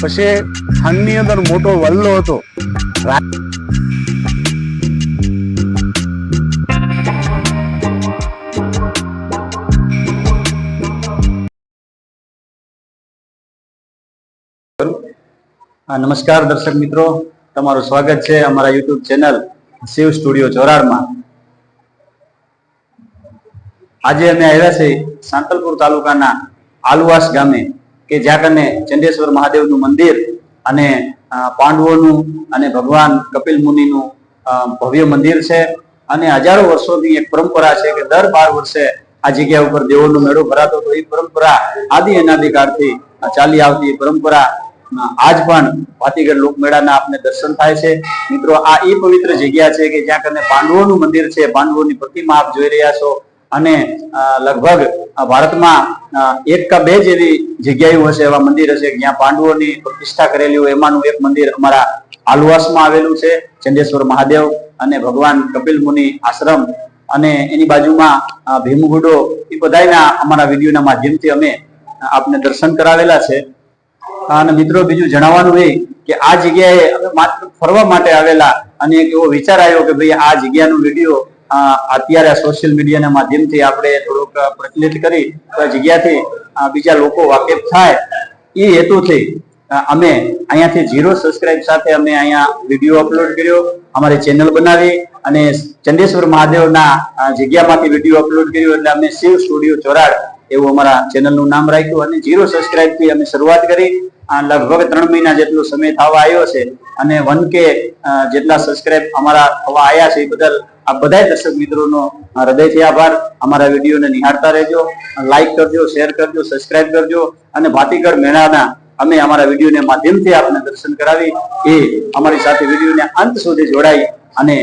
પછી ખાનની અંદર મોટો વલ્લો હતો. નમસ્કાર દર્શક મિત્રો. તમારું સ્વાગત છે અમારા યુટ્યુબ ચેનલ શિવ સ્ટુડિયો ચોરાડમાં આજે અમે આવ્યા છે સાંતલપુર તાલુકાના આલુવાસ ગામે, કે જ્યાં કને ચંડેશ્વર મહાદેવનું મંદિર અને પાંડવોનું અને ભગવાન કપિલ મુનિનું ભવ્ય મંદિર છે. અને હજારો વર્ષોની એક પરંપરા છે કે દર બાર વર્ષે આ જગ્યા ઉપર દેવોનો મેળો ભરાતો હતો. એ પરંપરા આદિ અનાદિકાળથી ચાલી આવતી એ પરંપરા આજ પણ ભાતીગઢ લોકમેળાના આપને દર્શન થાય છે. મિત્રો, આ એ પવિત્ર જગ્યા છે કે જ્યાં કને પાંડવોનું મંદિર છે. પાંડવોની પ્રતિમા આપ જોઈ રહ્યા છો. અને લગભગ ભારતમાં એક કા બે જેવી જગ્યાઓ હશે, એવા મંદિર હશે, જ્યાં પાંડવોની પ્રતિષ્ઠા કરેલી હોય, એમાંનું એક મંદિર અમારા આલુવાસમાં આવેલું છે, ચંદેશ્વર મહાદેવ અને ભગવાન કપિલ મુનિ આશ્રમ. અને એની બાજુમાં ભીમગુડો, એ બધાના અમારા વિડીયોના માધ્યમથી અમે આપને દર્શન કરાવેલા છે. અને મિત્રો, બીજું જણાવવાનું એ કે આ જગ્યાએ માત્ર ફરવા માટે આવેલા અને એક એવો વિચાર આવ્યો કે ભાઈ આ જગ્યાનો વીડિયો અત્યારે સોશિયલ મીડિયાના માધ્યમથી આપણે થોડુંક પ્રચલિત કરી જગ્યાથી બીજા લોકો વાકેફ થાય એ હેતુથી અમે અહીંયાથી ઝીરો સબસ્ક્રાઇબ સાથે અમે અહીંયા વીડિયો અપલોડ કર્યો, અમારી ચેનલ બનાવી અને ચંદેશ્વર મહાદેવના જગ્યામાંથી વીડિયો અપલોડ કર્યો એટલે અમે શિવ સ્ટુડિયો ચોરાડ એવું અમારા ચેનલનું નામ રાખ્યું અને ઝીરો સબસ્ક્રાઇબથી અમે શરૂઆત કરી. લગભગ ત્રણ મહિના જેટલો સમય થવા આવ્યો છે અને વન કે જેટલા સબસ્ક્રાઇબ અમારા થવા આવ્યા છે એ બદલ આ બધા દર્શક મિત્રોનો હૃદયથી આભાર. અમારા વિડીયોને નિહાળતા રહેજો લાઈક કરજો શેર કરજો સબસ્ક્રાઇબ કરજો અને ભાતીગઢ મેળાના અમે અમારા વિડીયોને માધ્યમથી આપને દર્શન કરાવી એ અમારી સાથે વિડીયોને અંત સુધી જોડાઈ અને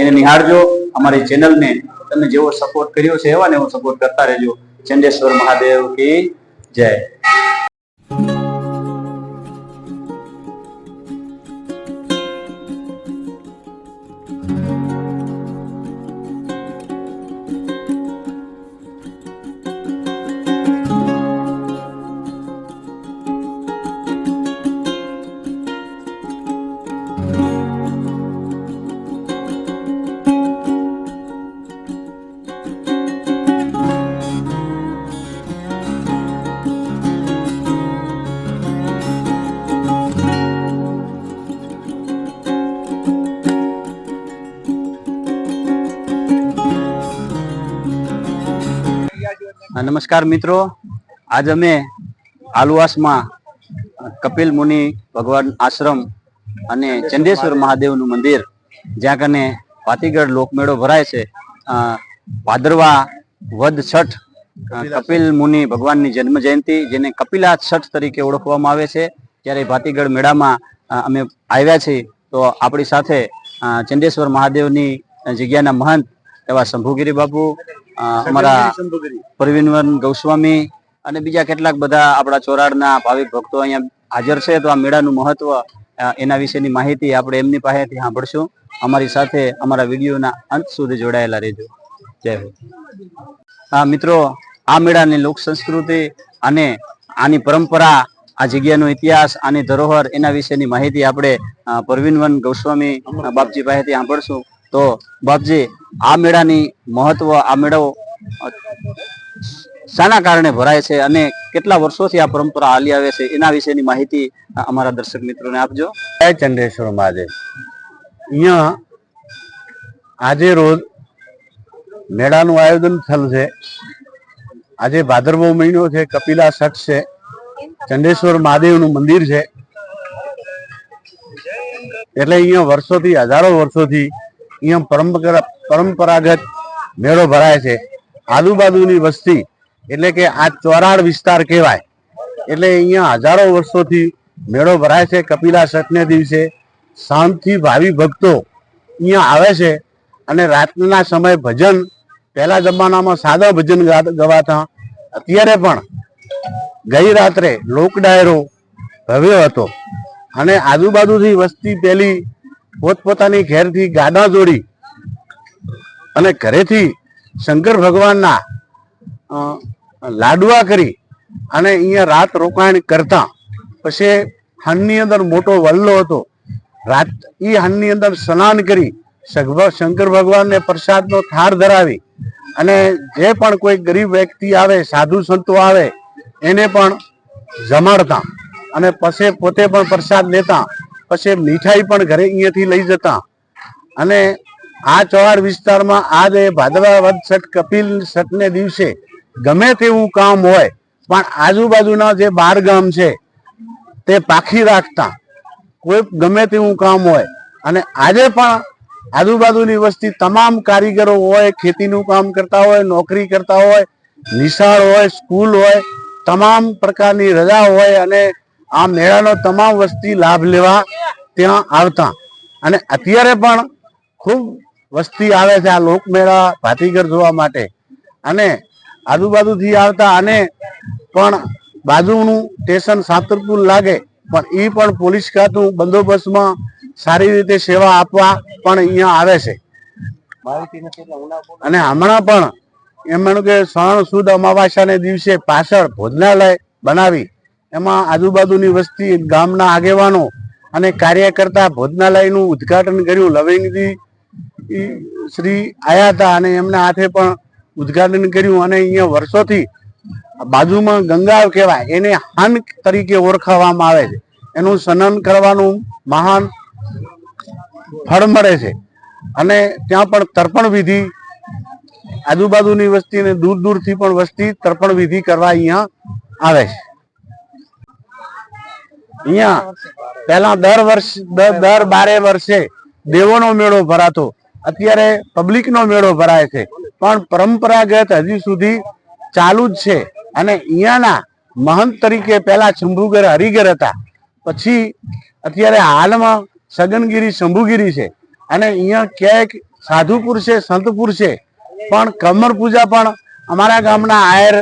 એને નિહાળજો. અમારી ચેનલને તમે જેવો સપોર્ટ કર્યો છે એવા ને એવો સપોર્ટ કરતા રહેજો. ચંડેશ્વર મહાદેવ કી જય. નમસ્કાર મિત્રો. આજ અમે આલુવાસમાં કપિલ મુનિ ભગવાન આશ્રમ અને ચંડેશ્વર મહાદેવનું મંદિર, જ્યાં કને પાતીગઢ લોકમેળો ભરાય છે. ભાદરવા વદ છઠ કપિલ મુનિ ભગવાનની જન્મ જયંતિ જેને કપિલા છઠ તરીકે ઓળખવામાં આવે છે. ત્યારે ભાતીગઢ મેળામાં અમે આવ્યા છીએ. તો આપણી સાથે ચંદેશ્વર મહાદેવની જગ્યાના મહંત એવા શંભુગીરી બાપુ અમારા પ્રવીણવન ગૌસ્વામી અને બીજા કેટલાક બધા આપણા ચોરાડના ભાવિક ભક્તો અહીંયા હાજર છે તો આ મેળાનું મહત્વ એના વિશેની માહિતી આપણે એમની પાસેથી સાંભળશું. અમારી સાથે અમારા વિડીયોના અંત સુધી જોડાયેલા રહેજો. જય હો મિત્રો આ મેળાની લોક સંસ્કૃતિ અને આની પરંપરા આ જગ્યાનો ઇતિહાસ આની ધરોહર એના વિશેની માહિતી આપણે પરવીનવન ગૌસ્વામી બાપજી પાસેથી સાંભળશું. તો બાપજી, આ મેળાની મહત્વ, આ મેળો શાના કારણે ભરાય છે અને કેટલા વર્ષોથી આ પરંપરા હાલી આવે છે એના વિશેની માહિતી અમારા દર્શક મિત્રોને આપજો. જય ચંદ્રેશ્વર મહાદેવ. અહીંયા આજે રોજ મેળાનું આયોજન થયેલ છે. આજે ભાદરવો મહિનો છે, કપિલા છઠ છે ચંડેશ્વર મહાદેવનું મંદિર છે. એટલે અહીંયા વર્ષોથી, હજારો વર્ષોથી અહીંયા પરંપરા પરંપરાગત મેળો ભરાય છે. આજુબાજુની વસ્તી એટલે કે આ ચોરાડ વિસ્તાર કહેવાય. એટલે અહીંયા હજારો વર્ષોથી મેળો ભરાય છે. કપિલા છઠને દિવસે શાંતિ ભાવિ ભક્તો અહીંયા આવે છે અને રાતના સમયે ભજન પહેલા જમાનામાં સાદા ભજન ગવાતા. અત્યારે પણ ગઈ રાત્રે લોક ડાયરો ભવ્ય હતો. અને આજુબાજુથી વસ્તી પેલી પોતપોતાની ઘેરથી ગાડા જોડી અને ઘરેથી શંકર ભગવાનના લાડવા કરી અને અહીંયા રાત રોકાણ કરતા. પછી હાનની અંદર મોટો વલ્લો હતો. રાત એ હાનની અંદર સ્નાન કરી શંકર ભગવાનને પ્રસાદનો થાર ધરાવી અને જે પણ કોઈ ગરીબ વ્યક્તિ આવે, સાધુ સંતો આવે, એને પણ જમાડતા અને પછી પોતે પણ પ્રસાદ લેતા. પછી મીઠાઈ પણ ઘરે અહીંયાથી લઈ જતા. અને આ ચોહાડ વિસ્તારમાં આ જે ભાદરવા છઠ કપિલ છઠને દિવસે ગમે તેવું કામ હોય, પણ આજુબાજુના જે બાર ગામ છે, તે પાખી રાખતા. કોઈ ગમે તેવું કામ હોય. અને આજે પણ આજુબાજુની વસ્તી તમામ કારીગરો હોય, ખેતીનું કામ કરતા હોય, નોકરી કરતા હોય, નિશાળ હોય, સ્કૂલ હોય, તમામ પ્રકારની રજા હોય અને આ મેળાનો તમામ વસ્તી લાભ લેવા ત્યાં આવતા. અને અત્યારે પણ ખૂબ વસ્તી આવે છે આ લોકમેળા ભાતીગર જોવા માટે. અને આજુબાજુથી આવતા અને પણ બાજુનું સ્ટેશન સાતરપુર લાગે, પણ એ પણ પોલીસ ખાતું બંદોબસ્તમાં સારી રીતે સેવા આપવા પણ અહીંયા આવે છે. અને હમણાં પણ એમ કે શ્રાવણ સુદ અમાવાસ્યાને દિવસે પાછળ ભોજનાલય બનાવી એમાં આજુબાજુની વસ્તી, ગામના આગેવાનો અને કાર્યકર્તા ભોજનાલયનું ઉદ્ઘાટન કર્યું. લવિંગજી શ્રી આયા હતા અને એમના હાથે પણ ઉદ્ઘાટન કર્યું અને અહીંયા વર્ષોથી બાજુમાં ગંગા કહેવાય, એને હાન તરીકે ઓળખાવવામાં આવે છે. એનું સનન કરવાનું મહાન ફળ મળે છે. અને ત્યાં પણ તર્પણ વિધિ, આજુબાજુની વસ્તી ને દૂર દૂરથી પણ વસ્તી તર્પણ વિધિ કરવા અહીંયા આવે છે. અહીંયા પહેલા દર વર્ષ દર બારે વર્ષે દેવોનો મેળો ભરાતો. અત્યારે પબ્લિકનો મેળો ભરાય છે. પણ પરંપરાગત હજી સુધી ચાલુ જ છે. અને અહીંયાના મહંત તરીકે પહેલા શંભુગર હરિગર હતા. પછી અત્યારે હાલમાં સગનગીરી શંભુગીરી છે. અને અહીંયા ક્યાંક સાધુપુર છે સંતપુર છે. પણ કમર પૂજા પણ અમારા ગામના આયર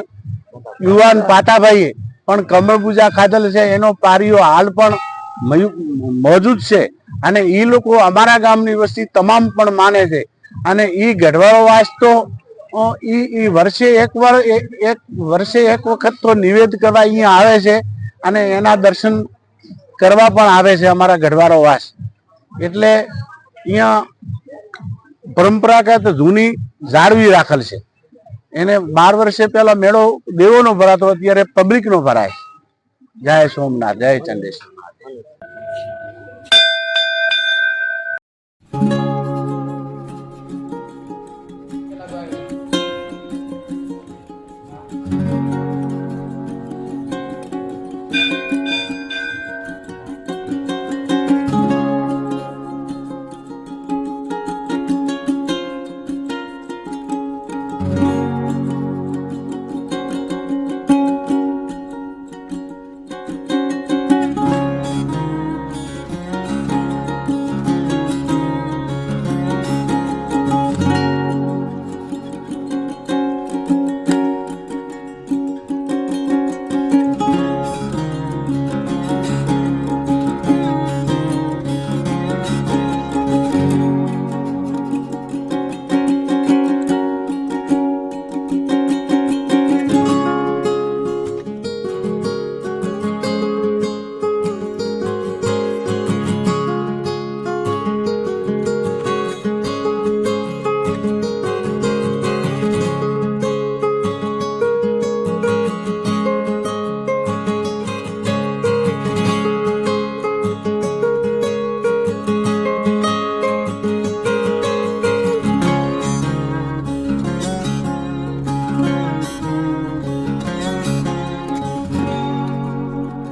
યુવાન પાતાભાઈએ પણ કમર પૂજા ખાધેલ છે, એનો પારીઓ હાલ પણ મોજૂદ છે. અને એ લોકો અમારા ગામની વસ્તી તમામ પણ માને છે. અને એ ગઢવાળો વાસ તો એ વર્ષે એક વાર એક વર્ષે એક વખત તો નિવેદ કરવા અહીંયા આવે છે અને એના દર્શન કરવા પણ આવે છે અમારા ગઢવાળો વાસ. એટલે અહીંયા પરંપરાગત જૂની જાળવી રાખેલ છે. એને બાર વર્ષે પહેલા મેળો દેવોનો ભરાતો અત્યારે પબ્લિકનો ભરાય. જય સોમનાથ જય ચંડેશ્વર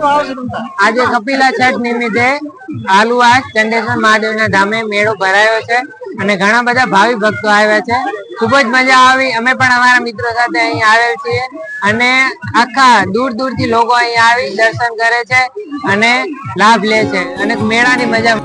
આજે કપિલા છઠ નિમિત્તે આલુવાસ ચંડેશ્વર મહાદેવના ધામે મેળો ભરાયો છે અને ઘણા બધા ભાવિ ભક્તો આવ્યા છે. ખૂબ જ મજા આવી. અમે પણ અમારા મિત્રો સાથે અહીં આવેલ છીએ અને આખા દૂર દૂરથી લોકો અહીં આવી દર્શન કરે છે અને લાભ લે છે. અને મેળાની મજા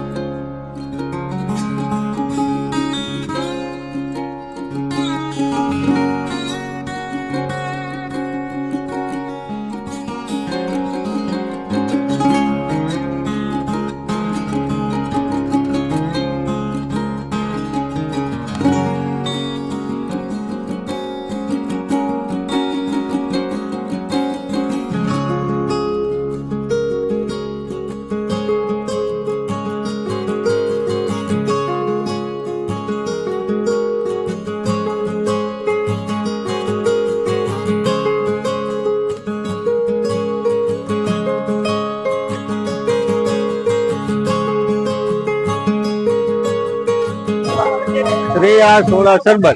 આ સોડા શરબત.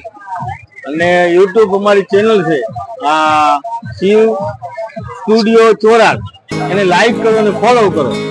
અને યુટ્યુબ અમારી ચેનલ છે. આ શિવ સ્ટુડિયો ચોરાડ એને લાઈક કરો અને ફોલો કરો.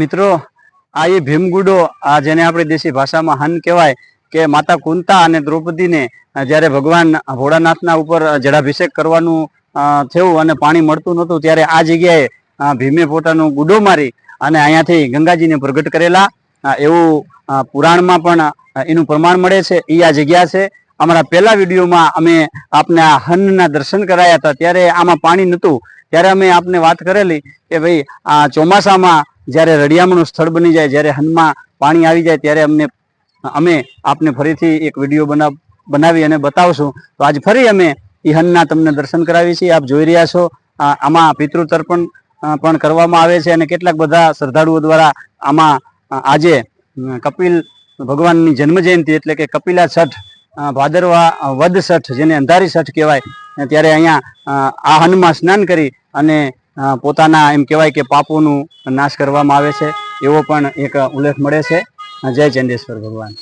મિત્રો, આ એ ભીમગુડો, આ જેને આપણે દેશી ભાષામાં હન કહેવાય, કે માતા કુંતા અને દ્રૌપદીને જ્યારે ભગવાન ભોળાનાથના ઉપર જળાભિષેક કરવાનું થયું અને પાણી મળતું નહોતું, ત્યારે આ જગ્યાએ ભીમે પોતાનો ગુડો મારી અને અહીંયાથી ગંગાજીને પ્રગટ કરેલા. એવું પુરાણમાં પણ એનું પ્રમાણ મળે છે. એ આ જગ્યા છે. અમારા પહેલા વિડીયોમાં અમે આપને આ હનના દર્શન કરાયા હતા. ત્યારે આમાં પાણી નહોતું. ત્યારે અમે આપને વાત કરેલી કે ભાઈ, આ ચોમાસામાં જ્યારે રળિયામણું સ્થળ બની જાય, જ્યારે હનમાં પાણી આવી જાય, ત્યારે અમને, અમે આપને ફરીથી એક વીડિયો બનાવ બનાવી અને બતાવશું. તો આજ ફરી અમે એ હનના તમને દર્શન કરાવીએ છીએ. આપ જોઈ રહ્યા છો આમાં પિતૃ તર્પણ પણ કરવામાં આવે છે અને કેટલાક બધા શ્રદ્ધાળુઓ દ્વારા આમાં આજે કપિલ ભગવાનની જન્મ જયંતિ એટલે કે કપિલા છઠ ભાદરવા વદ છઠ જેને અંધારી છઠ કહેવાય, ત્યારે અહીંયા આ હનમાં સ્નાન કરી અને પોતાના એમ કહેવાય કે પાપોનું નાશ કરવામાં આવે છે, એવો પણ એક ઉલ્લેખ મળે છે. જય ચંદેશ્વર ભગવાન.